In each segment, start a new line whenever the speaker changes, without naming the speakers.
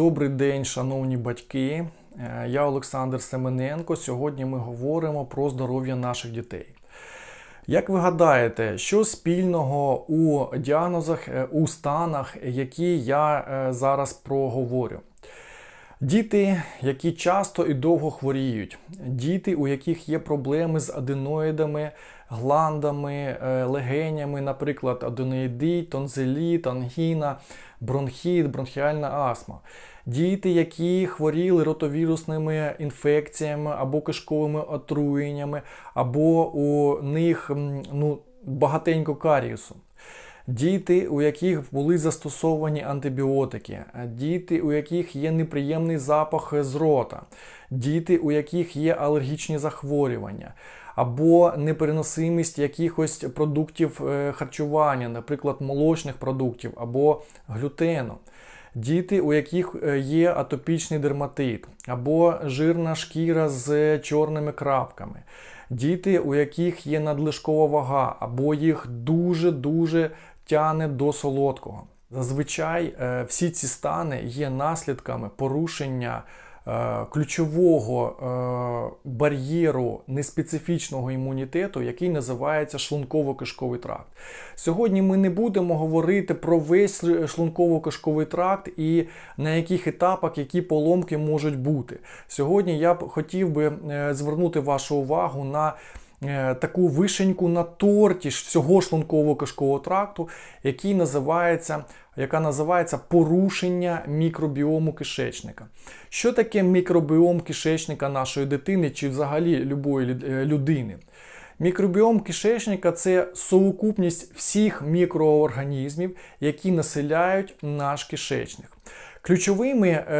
Добрий день, шановні батьки. Е, Я Олександр Семененко. Сьогодні ми говоримо про здоров'я наших дітей. Як ви гадаєте, що спільного у діагнозах, е, у станах, які я е, зараз проговорю? Діти, які часто і довго хворіють, діти, у яких є проблеми з аденоїдами, гландами, легенями, наприклад, аденоїдит, тонзиліт, ангіна, бронхіт, бронхіальна астма. Діти, які хворіли ротовірусними інфекціями або кишковими отруєннями, або у них ну, багатенько каріусу. Діти, у яких були застосовані антибіотики, діти, у яких є неприємний запах з рота, діти, у яких є алергічні захворювання, або непереносимість якихось продуктів е, харчування, наприклад, молочних продуктів або глютену. Діти, у яких е, є атопічний дерматит, або жирна шкіра з чорними крапками, діти, у яких є надлишкова вага, або їх дуже-дуже тяне до солодкого. Зазвичай е, всі ці стани є наслідками порушення ключового е, бар'єру неспецифічного імунітету, який називається шлунково-кишковий тракт. Сьогодні ми не будемо говорити про весь шлунково-кишковий тракт і на яких етапах які поломки можуть бути. Сьогодні я б хотів би е, звернути вашу увагу на е, таку вишеньку на торті всього шлунково-кишкового тракту, який називається, яка називається порушення мікробіому кишечника. Що таке мікробіом кишечника нашої дитини чи взагалі любої е, людини? Мікробіом кишечника це совокупність всіх мікроорганізмів, які населяють наш кишечник. Ключовими е,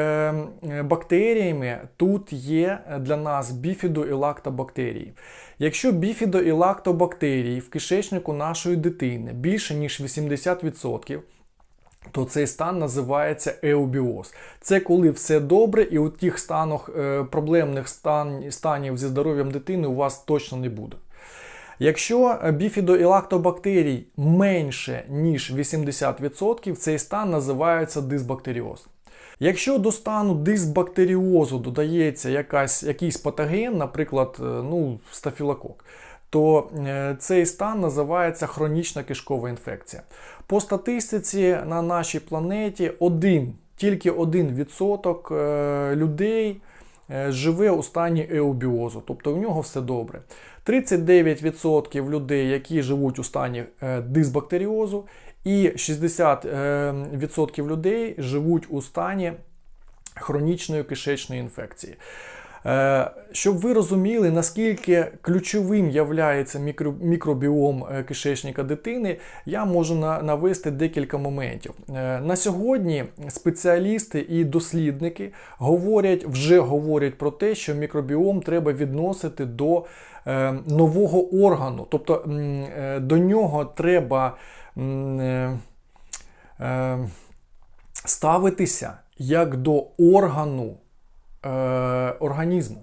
е, бактеріями тут є для нас біфідо і лактобактерії. Якщо біфідо і лактобактерії в кишечнику нашої дитини більше ніж 80%, то цей стан називається еубіоз. Це коли все добре, і у тих станах е, проблемних стан, станів зі здоров'ям дитини у вас точно не буде. Якщо біфідо і лактобактерій менше ніж 80%, цей стан називається дисбактеріоз. Якщо до стану дисбактеріозу додається якась, якийсь патоген, наприклад, е, ну, стафілокок, то е, цей стан називається хронічна кишкова інфекція. По статистиці на нашій планеті один, тільки 1% е, людей е, живе у стані еубіозу, тобто у нього все добре. 39% людей, які живуть у стані дисбактеріозу, і 60% людей живуть у стані хронічної кишечної інфекції. Е, Щоб ви розуміли, наскільки ключовим є мікробіом е, кишечника дитини, я можу навести декілька моментів. Е, На сьогодні спеціалісти і дослідники говорять, вже говорять про те, що мікробіом треба відносити до нового органу, тобто до нього треба ставитися як до органу е, організму.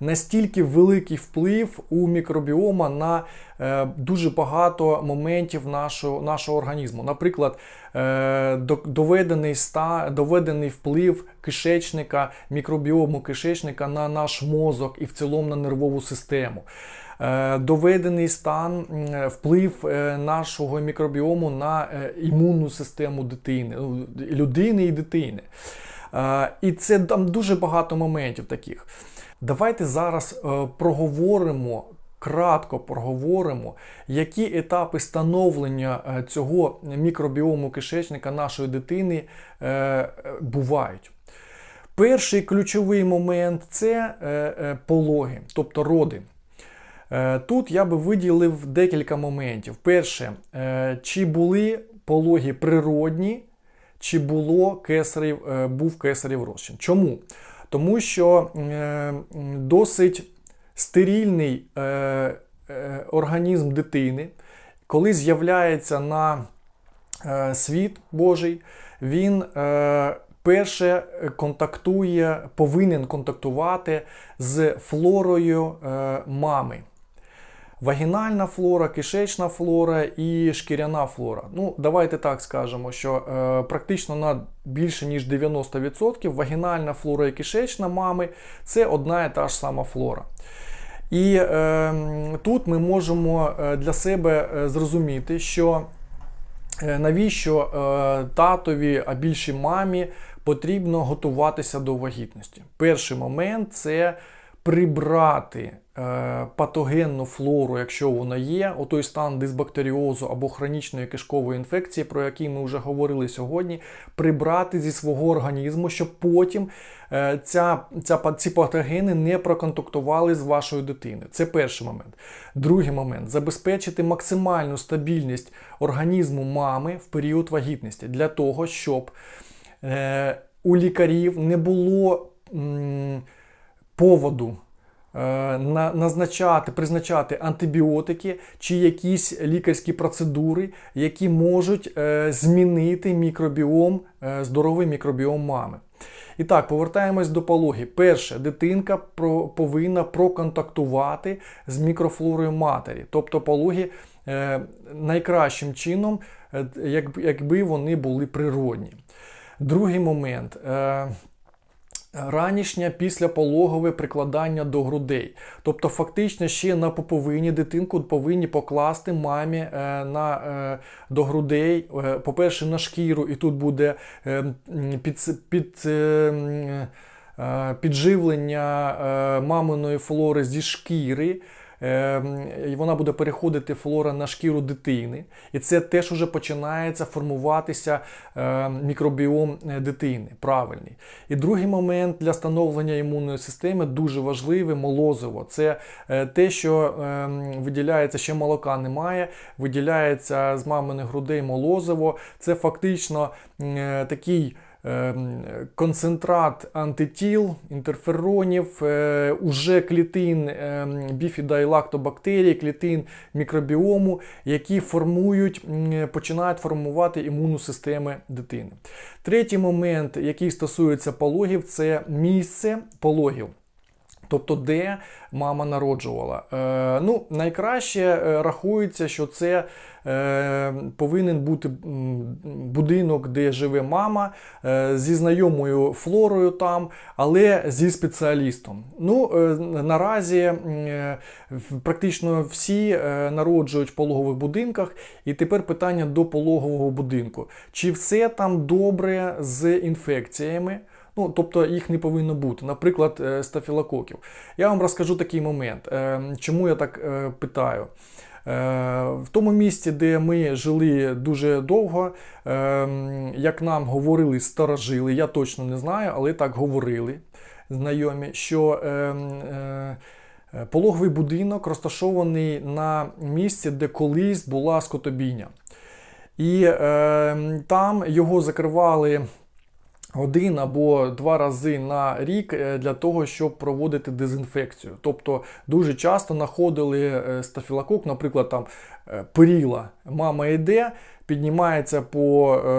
Настільки великий вплив у мікробіома на е, дуже багато моментів нашого, нашого організму. Наприклад, е, доведений, ста, доведений вплив кишечника, мікробіому кишечника на наш мозок і в цілому на нервову систему. Е, Доведений стан вплив е, нашого мікробіому на е, імунну систему дитини, ну, людини і дитини. І це там дуже багато моментів таких. Давайте зараз е, проговоримо. Кратко проговоримо, які етапи становлення е, цього мікробіому кишечника нашої дитини е, бувають. Перший ключовий момент це пологи, тобто роди. Тут я би виділив декілька моментів. Перше, чи були пологи природні, чи було кесарів, е, був кесарів розчин. Чому? Тому що е, досить стерильний е, організм дитини, коли з'являється на світ Божий, він перше контактує, повинен контактувати з флорою мами. Вагінальна флора, кишечна флора і шкіряна флора. Ну, давайте так скажемо, що е, практично на більше ніж 90% вагінальна флора і кишечна мами це одна і та ж сама флора. І е, тут ми можемо е, для себе е, зрозуміти, що е, навіщо е, татові, а більше мамі потрібно готуватися до вагітності. Перший момент це прибрати патогенну флору, якщо вона є, о той стан дисбактеріозу або хронічної кишкової інфекції, про який ми вже говорили сьогодні, прибрати зі свого організму, щоб потім е, ця, ця, ці патогени не проконтактували з вашою дитиною. Це перший момент. Другий момент забезпечити максимальну стабільність організму мами в період вагітності для того, щоб е, у лікарів не було. М, поводу е, назначати, призначати антибіотики чи якісь лікарські процедури, які можуть е, змінити мікробіом, е, здоровий мікробіом мами. І так, повертаємось до пологи. Перше, дитинка повинна проконтактувати з мікрофлорою матері. Тобто пологи е, найкращим чином, е, якби вони були природні. Другий момент. Ранішнє післяпологове прикладання до грудей. Тобто, фактично, ще на поповині дитинку повинні покласти мамі е, на, е, до грудей, е, по-перше, на шкіру, і тут буде е, під, під, е, е, підживлення е, маминої флори зі шкіри. Е, і вона буде переходити флора на шкіру дитини, і це теж уже починається формуватися е, мікробіом е, дитини. Правильний. І другий момент для становлення імунної системи дуже важливе молозиво. Це е, те, що е, виділяється, ще молока немає, виділяється з маминих грудей молозиво. Це фактично такий. Е, Концентрат антитіл, інтерферонів, е, уже клітин е, біфіда і лактобактерій, клітин мікробіому, які формують, починають формувати імунну систему дитини. Третій момент, який стосується пологів, це місце пологів. Тобто, де мама народжувала. Е, ну, найкраще е, рахується, що це е, повинен бути будинок, де живе мама, е, зі знайомою флорою там, але зі спеціалістом. Ну, е, наразі е, практично всі е, народжують в пологових будинках, і тепер питання до пологового будинку. Чи все там добре з інфекціями? Ну, тобто їх не повинно бути, наприклад, е, стафілококів. Я вам розкажу такий момент. Е, Чому я так е, питаю? В тому місці, де ми жили дуже довго, як нам говорили старожили, я точно не знаю, але так говорили знайомі, що пологовий будинок розташований на місці, де колись була скотобійня. І е, там його закривали один або два рази на рік е, для того, щоб проводити дезінфекцію. Тобто дуже часто знаходили е, стафілокок, наприклад, там е, періла. Мама йде, піднімається по е,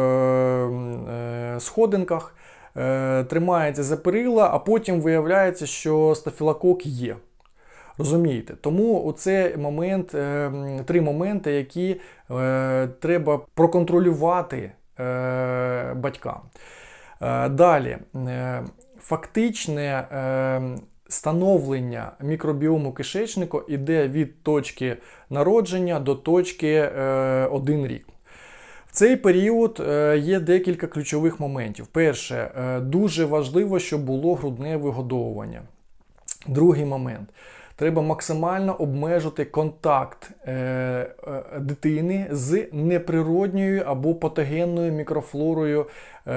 е, сходинках, е, тримається за перила, а потім виявляється, що стафілокок є. Розумієте? Тому оце момент, е, три моменти, які е, треба проконтролювати е, батькам. Е, Далі, е, фактичне е, становлення мікробіому кишечнику іде від точки народження до точки е, один рік. В цей період є декілька ключових моментів. Перше, дуже важливо, щоб було грудне вигодовування. Другий момент. Треба максимально обмежити контакт е, е, дитини з неприродньою або патогенною мікрофлорою, е,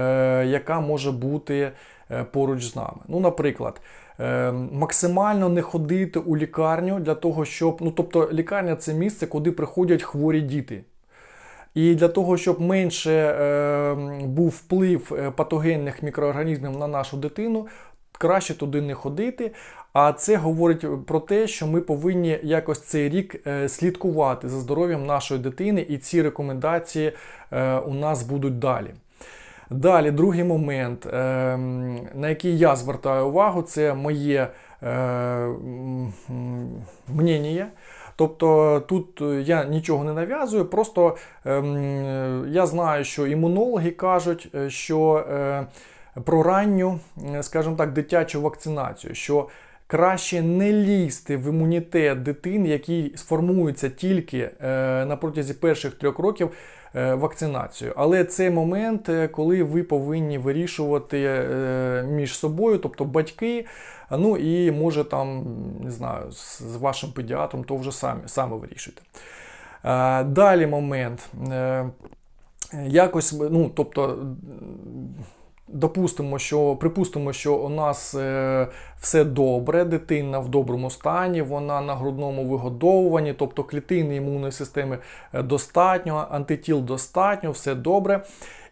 яка може бути поруч з нами. Ну, наприклад, максимально не ходити у лікарню для того, щоб. Ну, тобто, лікарня це місце, куди приходять хворі діти. І для того, щоб менше е, був вплив патогенних мікроорганізмів на нашу дитину, краще туди не ходити. А це говорить про те, що ми повинні якось цей рік е, слідкувати за здоров'ям нашої дитини, і ці рекомендації е, у нас будуть далі. Далі, другий момент, е, на який я звертаю увагу, це моє мнення. Тобто тут я нічого не нав'язую, просто я знаю, що імунологи кажуть, що про ранню, е, скажімо так, дитячу вакцинацію. що Краще не лізти в імунітет дитини, який сформується тільки е, на протязі перших трьох років е, вакцинацією. Але це момент, коли ви повинні вирішувати між собою, тобто батьки, ну і може там, не знаю, з, вашим педіатром, то вже самі, саме вирішуйте. Е, далі момент. Якось, ну, тобто. Допустимо, що припустимо, що у нас е, все добре, дитина в доброму стані, вона на грудному вигодовуванні, тобто клітини імунної системи е, достатньо, антитіл достатньо, все добре.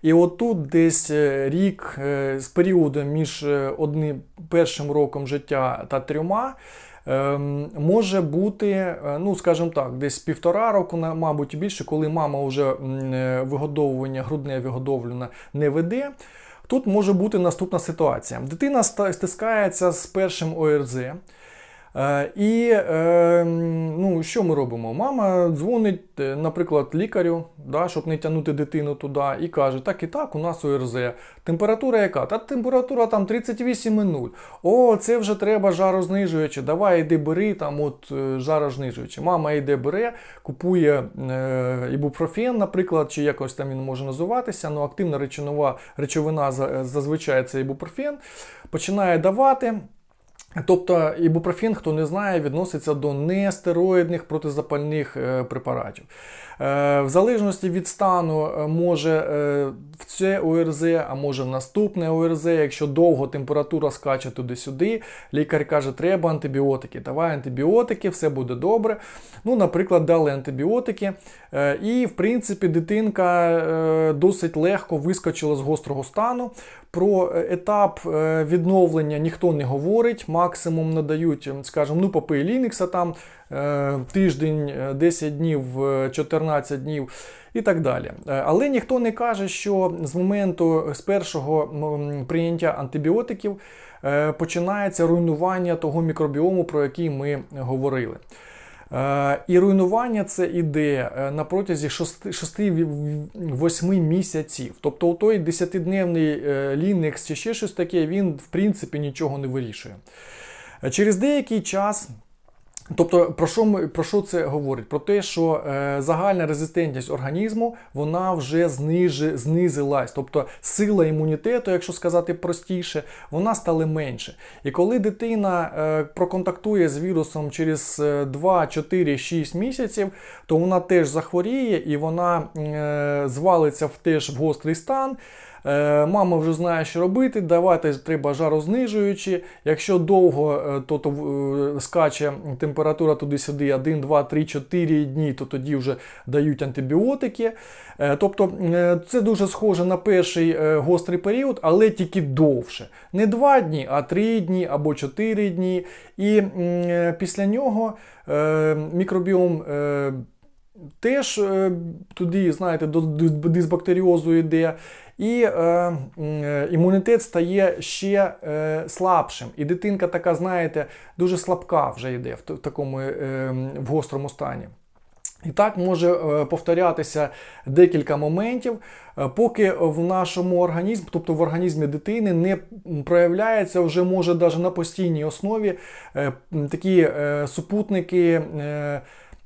І отут десь е, рік е, з періоду між одним першим роком життя та трьома. Ем, може бути, ну скажімо так, десь півтора року, мабуть, більше, коли мама вже вигодовування, грудне вигодовлення не веде. Тут може бути наступна ситуація. Дитина стискається з першим ОРЗ. Е, І е, ну, що ми робимо? Мама дзвонить, е, наприклад, лікарю, да, щоб не тягнути дитину туди, і каже: так і так, у нас ОРЗ. Температура яка? Та температура там 38,0. О, це вже треба жарознижуюче. Давай йди бери там от жарознижуюче. Мама йде бере, купує е, ібупрофен, наприклад, чи якось там він може називатися. Ну, активна речовина, речовина зазвичай це ібупрофен, починає давати. Тобто ібупрофен, хто не знає, відноситься до нестероїдних протизапальних е, препаратів. Е, В залежності від стану е, може е, в це ОРЗ, а може в наступне ОРЗ, якщо довго температура скаче туди-сюди, лікар каже, треба антибіотики. Давай антибіотики, все буде добре. Ну, наприклад, дали антибіотики, і в принципі дитинка досить легко вискочила з гострого стану. Про етап відновлення ніхто не говорить. Максимум надають, ем, скажімо, ну попий Лінікса там тиждень, е, 10 днів, е, 14 днів і так далі. Е, Але ніхто не каже, що з моменту з першого прийняття антибіотиків е, починається руйнування того мікробіому, про який ми говорили. Е, І руйнування це іде е, на протязі 6-8 місяців. Тобто у той 10-дневний е, лінекс чи ще щось таке, він в принципі нічого не вирішує. Е, Через деякий час. Тобто, про що ми про що це говорить? Про те, що е, загальна резистентність організму вона вже знижи, знизилась. Тобто сила імунітету, якщо сказати простіше, вона стала менше. І коли дитина е, проконтактує з вірусом через е, 2, 4, 6 місяців, то вона теж захворіє і вона е, звалиться в теж в гострий стан. Е, Мама вже знає, що робити. Давайте треба жарознижуючи. Якщо довго, е, то, то е, скаче температура туди-сюди 1, 2, 3, 4 дні, то тоді вже дають антибіотики. Тобто це дуже схоже на перший гострий період, але тільки довше. Не 2 дні, а 3 дні або 4 дні. І після нього мікробіом. Теж туди, знаєте, до дисбактеріозу йде, і е, е, імунітет стає ще е, слабшим. І дитинка така, знаєте, дуже слабка вже йде в, такому е, в гострому стані. І так може е, повторятися декілька моментів, е, поки в нашому організмі, тобто в організмі дитини, не проявляється вже може навіть на постійній основі е, такі супутники.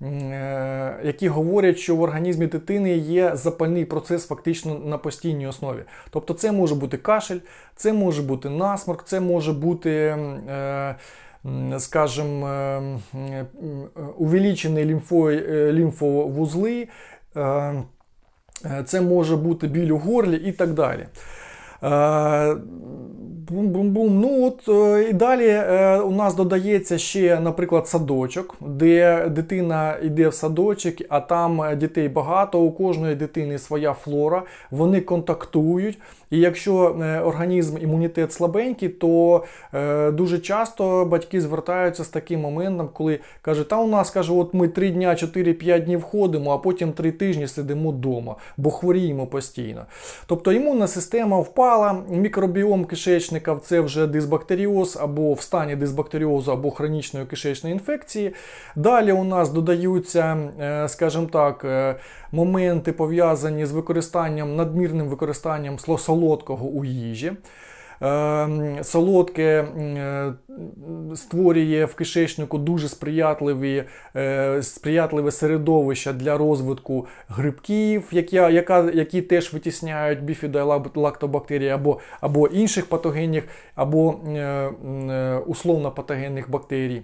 Е, Які говорять, що в організмі дитини є запальний процес фактично на постійній основі. Тобто це може бути кашель, це може бути насморк, це може бути е, скажімо, е, увеличені лімфо, лімфовузли, це може бути біль у горлі і так далі. Е, Бум-бум-бум. Ну от е, і далі е, у нас додається ще, наприклад, садочок, де дитина йде в садочок, а там е, дітей багато, у кожної дитини своя флора, вони контактують. І якщо е, організм, імунітет слабенький, то е, дуже часто батьки звертаються з таким моментом, коли каже, та у нас каже, от ми 3 дня, 4-5 днів ходимо, а потім 3 тижні сидимо вдома, бо хворіємо постійно. Тобто імунна система впала, мікробіом кишечника це вже дисбактеріоз або в стані дисбактеріозу, або хронічної кишечної інфекції. Далі у нас додаються, е, скажімо так, е, моменти пов'язані з використанням, надмірним використанням солодкого у їжі. Е, Солодке е, створює в кишечнику дуже сприятливі, е, сприятливе середовище для розвитку грибків, які, яка, які теж витісняють біфідолактобактерії або, або інших патогенних, або е, условно патогенних бактерій.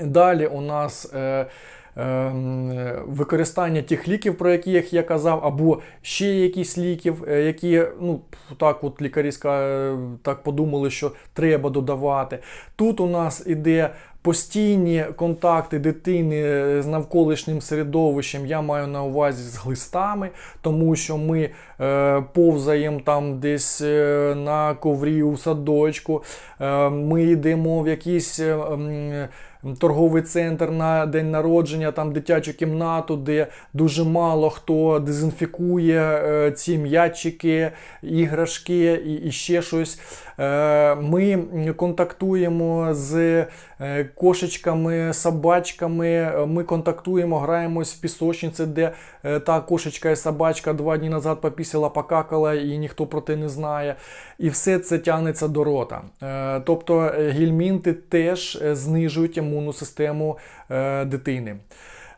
Далі у нас використання тих ліків, про яких я казав, або ще якісь ліків, е, які ну, так от лікарі так подумали, що треба додавати. Тут у нас іде постійні контакти дитини з навколишнім середовищем, я маю на увазі з глистами, тому що ми е, повзаємо там десь е, на коврі у садочку, е, ми йдемо в якийсь. е, Торговий центр на день народження, там дитячу кімнату, де дуже мало хто дезінфікує е, ці м'ячики, іграшки і, і ще щось. Е, ми контактуємо з е, кошечками, собачками. Ми контактуємо, граємось в пісочниці, де е, та кошечка і собачка два дні назад попісила, покакала, і ніхто про те не знає. І все це тягнеться до рота. Тобто гельмінти теж знижують імунну систему дитини.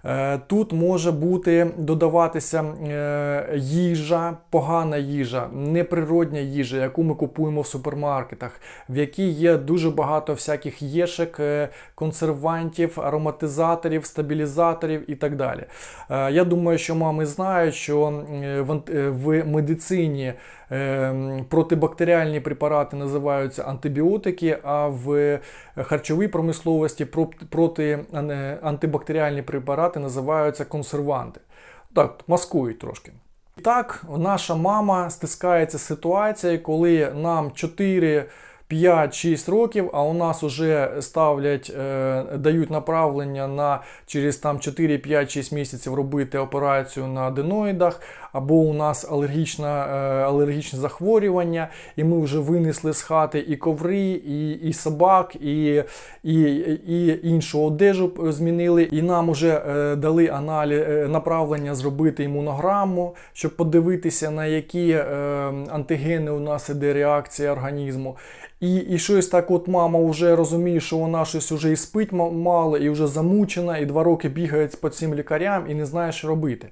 Е, Тут може бути додаватися е, їжа, погана їжа, неприродня їжа, яку ми купуємо в супермаркетах, в якій є дуже багато всяких єшек, е, консервантів, ароматизаторів, стабілізаторів і так далі. Я думаю, що мами знають, що в медицині протибактеріальні препарати називаються антибіотики, а в харчовій промисловості проти антибактеріальні препарати називаються консерванти. Так, маскують трошки. Так, наша мама стискається з ситуацією, коли нам 4, 5, 6 років, а у нас вже ставлять, е, дають направлення на через там 4, 5, 6 місяців робити операцію на аденоїдах, або у нас алергічна, е, алергічне захворювання, і ми вже винесли з хати і коври, і, і собак, і, і, і іншу одежу змінили. І нам вже е, дали аналі, е, направлення зробити імунограму, щоб подивитися, на які антигени у нас іде реакція організму. І, і щось так, от мама вже розуміє, що вона щось вже і спить мало, і вже замучена, і два роки бігає по цим лікарям і не знає, що робити.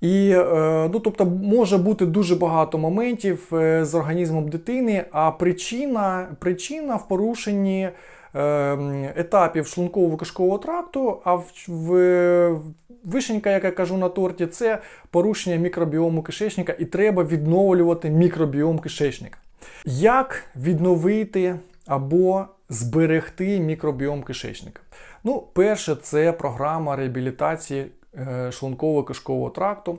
І е, ну, тобто може бути дуже багато моментів е, з організмом дитини, а причина, причина в порушенні е, етапів шлунково-кишкового тракту, а в, в, вишенька, як я кажу на торті, це порушення мікробіому кишечника, і треба відновлювати мікробіом кишечника. Як відновити або зберегти мікробіом кишечника? Ну, перше, це програма реабілітації шлунково-кишкового тракту.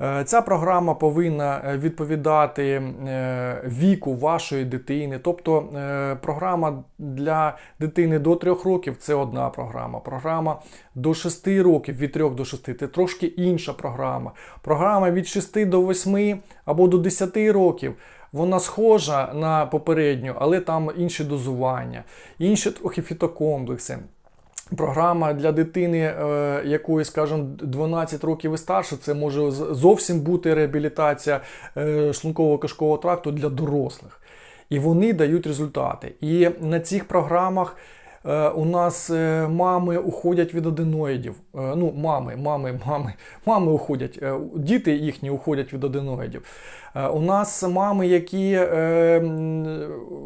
Е, Ця програма повинна е, відповідати е, віку вашої дитини. Тобто е, програма для дитини до 3 років це одна програма. Програма до 6 років від 3 до 6 це трошки інша програма. Програма від 6 до 8 або до 10 років. Вона схожа на попередню, але там інші дозування, інші трохи фітокомплекси. Програма для дитини, е, якої, скажімо, 12 років і старше, це може зовсім бути реабілітація е, шлунково-кишкового тракту для дорослих. І вони дають результати. І на цих програмах у нас е, мами уходять від аденоїдів. Е, Ну, мами, мами, мами, мами уходять, е, діти їхні уходять від аденоїдів. Е, У нас мами, які е,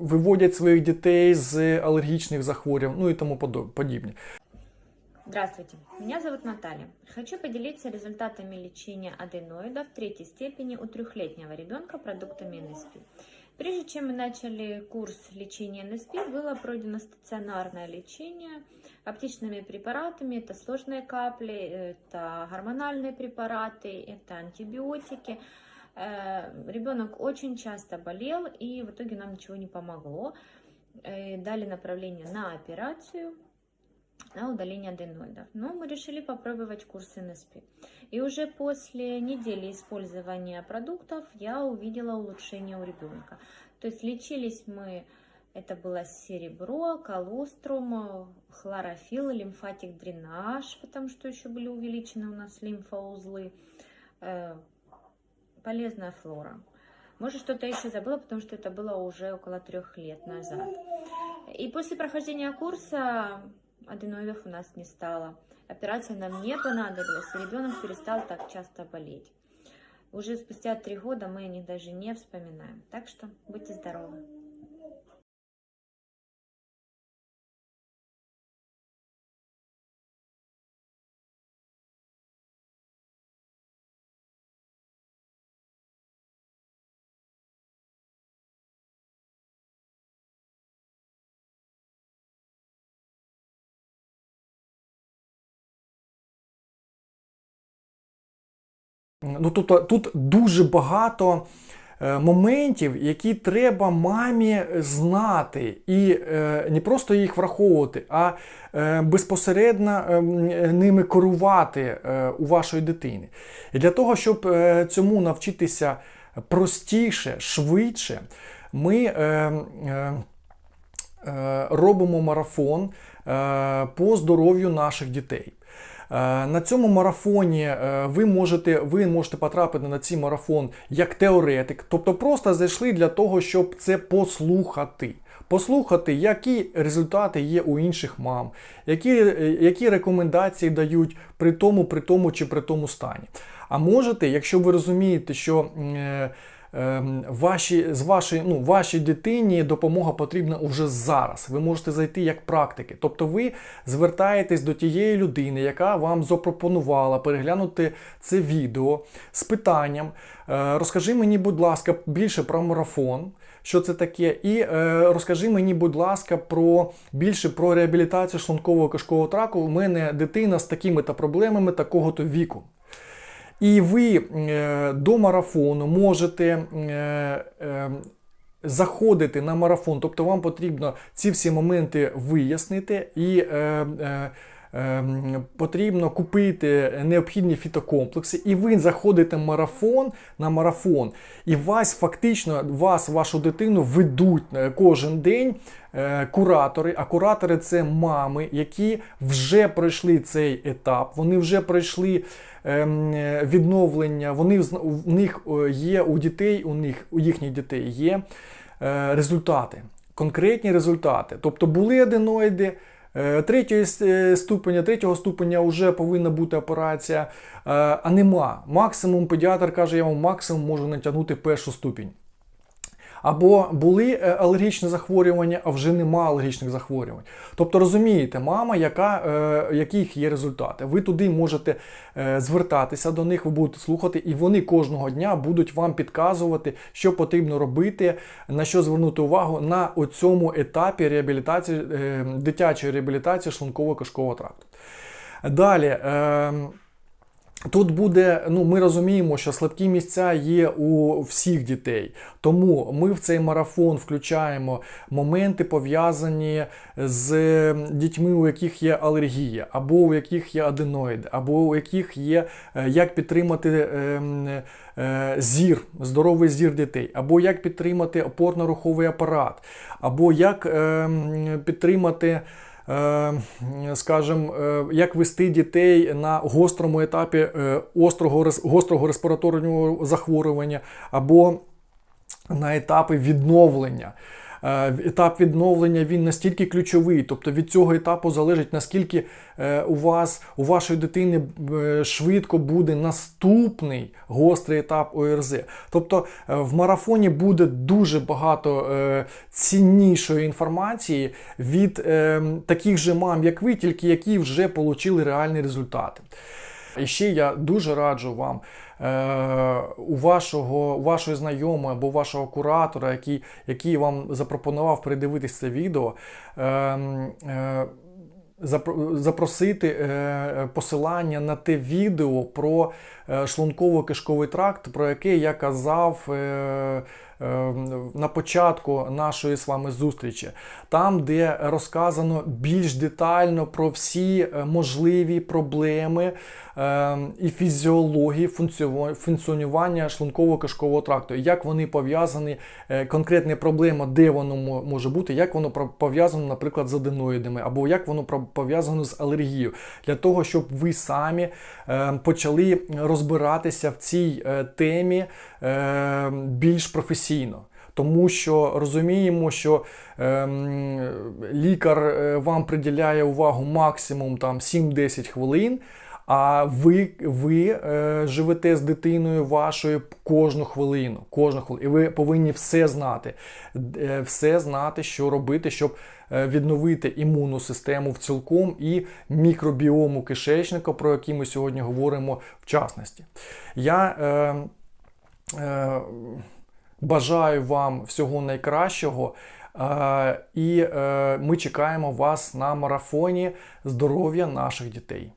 виводять своїх дітей з алергічних захворювань, ну і тому подібне.
Здравствуйте, меня зовут Наталья. Хочу поделиться результатами лечения аденоидов третьей степени у трехлетнего ребенка продуктами НСП. Прежде чем мы начали курс лечения НСП, было пройдено стационарное лечение аптечными препаратами. Это сложные капли, это гормональные препараты, это антибиотики. Э, Ребенок очень часто болел, и в итоге нам ничего не помогло. Э, Дали направление на операцию, на удаление аденоидов. Но мы решили попробовать курс НСП. И уже после недели использования продуктов я увидела улучшение у ребенка. То есть лечились мы, это было серебро, колострум, хлорофилл, лимфатик дренаж, потому что еще были увеличены у нас лимфоузлы, э, полезная флора. Может, что-то еще забыла, потому что это было уже около трех лет назад. И после прохождения курса аденоидов у нас не стало. Операция нам не понадобилась, и ребенок перестал так часто болеть. Уже спустя три года мы о них даже не вспоминаем. Так что будьте здоровы.
Ну, тобто тут дуже багато е, моментів, які треба мамі знати, і е, не просто їх враховувати, а е, безпосередньо е, ними керувати у вашої дитини. І для того, щоб цьому навчитися простіше, швидше, ми робимо марафон по здоров'ю наших дітей. Е, На цьому марафоні е, ви можете, ви можете потрапити на цей марафон як теоретик, тобто просто зайшли для того, щоб це послухати. Послухати, які результати є у інших мам, які, е, які рекомендації дають при тому, при тому чи при тому стані. А можете, якщо ви розумієте, що е, ваші, з вашої, ну, вашій дитині допомога потрібна уже зараз. Ви можете зайти як практики. Тобто ви звертаєтесь до тієї людини, яка вам запропонувала переглянути це відео з питанням. е, Розкажи мені, будь ласка, більше про марафон. Що це таке? І е, розкажи мені, будь ласка, про більше про реабілітацію шлункового кишкового траку. У мене дитина з такими та проблемами такого-то віку. І ви е, до марафону можете е, е, заходити на марафон, тобто вам потрібно ці всі моменти вияснити і е, е, потрібно купити необхідні фітокомплекси, і ви заходите в марафон на марафон, і вас фактично вас, вашу дитину ведуть е, кожен день е, куратори. А куратори це мами, які вже пройшли цей етап, вони вже пройшли ем, відновлення, вони у них е, є у дітей, у них у їхніх дітей є результати, конкретні результати. Тобто були аденоїди. Е, Третього ступеня, третього ступеня вже повинна бути операція, е, а нема. Максимум педіатр каже, я вам максимум можу натягнути першу ступінь. Або були е, алергічні захворювання, а вже нема алергічних захворювань. Тобто розумієте, мама, яка, е, яких є результати. Ви туди можете е, звертатися до них, ви будете слухати, і вони кожного дня будуть вам підказувати, що потрібно робити, на що звернути увагу на цьому етапі реабілітації, е, дитячої реабілітації шлунково-кишкового тракту. Далі. Е, Тут буде, ну ми розуміємо, що слабкі місця є у всіх дітей. Тому ми в цей марафон включаємо моменти пов'язані з дітьми, у яких є алергія, або у яких є аденоїди, або у яких є е, як підтримати ем, е, зір, здоровий зір дітей, або як підтримати опорно-руховий апарат, або як ем, підтримати е, скажімо, е, як вести дітей на гострому етапі е, острого, гострого респіраторного захворювання або на етапи відновлення. Е, Етап відновлення він настільки ключовий, тобто від цього етапу залежить наскільки е, у вас, у вашої дитини е, швидко буде наступний гострий етап ОРЗ. Тобто в марафоні буде дуже багато ціннішої інформації від е, таких же мам, як ви, тільки які вже отримали реальні результати. І ще я дуже раджу вам е, у вашого, у вашої знайомої або вашого куратора, який, який вам запропонував передивитись це відео. Е, е, запросити посилання на те відео про е, шлунково-кишковий тракт, про яке я казав е, на початку нашої з вами зустрічі, там, де розказано більш детально про всі е, можливі проблеми е, і фізіології функціонування шлунково-кишкового тракту, як вони пов'язані, е, конкретна проблема, де воно може бути, як воно пов'язано, наприклад, з аденоїдами, або як воно пов'язано з алергією, для того, щоб ви самі е, почали розбиратися в цій е, темі більш професійно. Тому що розуміємо, що ем, лікар е, вам приділяє увагу максимум там 7-10 хвилин, а ви, ви е, живете з дитиною вашою кожну хвилину, кожну хвилину. І ви повинні все знати, е, все знати, що робити, щоб е, відновити імунну систему в цілком і мікробіому кишечника, про який ми сьогодні говоримо в частності. Я е, е, бажаю вам всього найкращого. Е, і е, ми чекаємо вас на марафоні здоров'я наших дітей.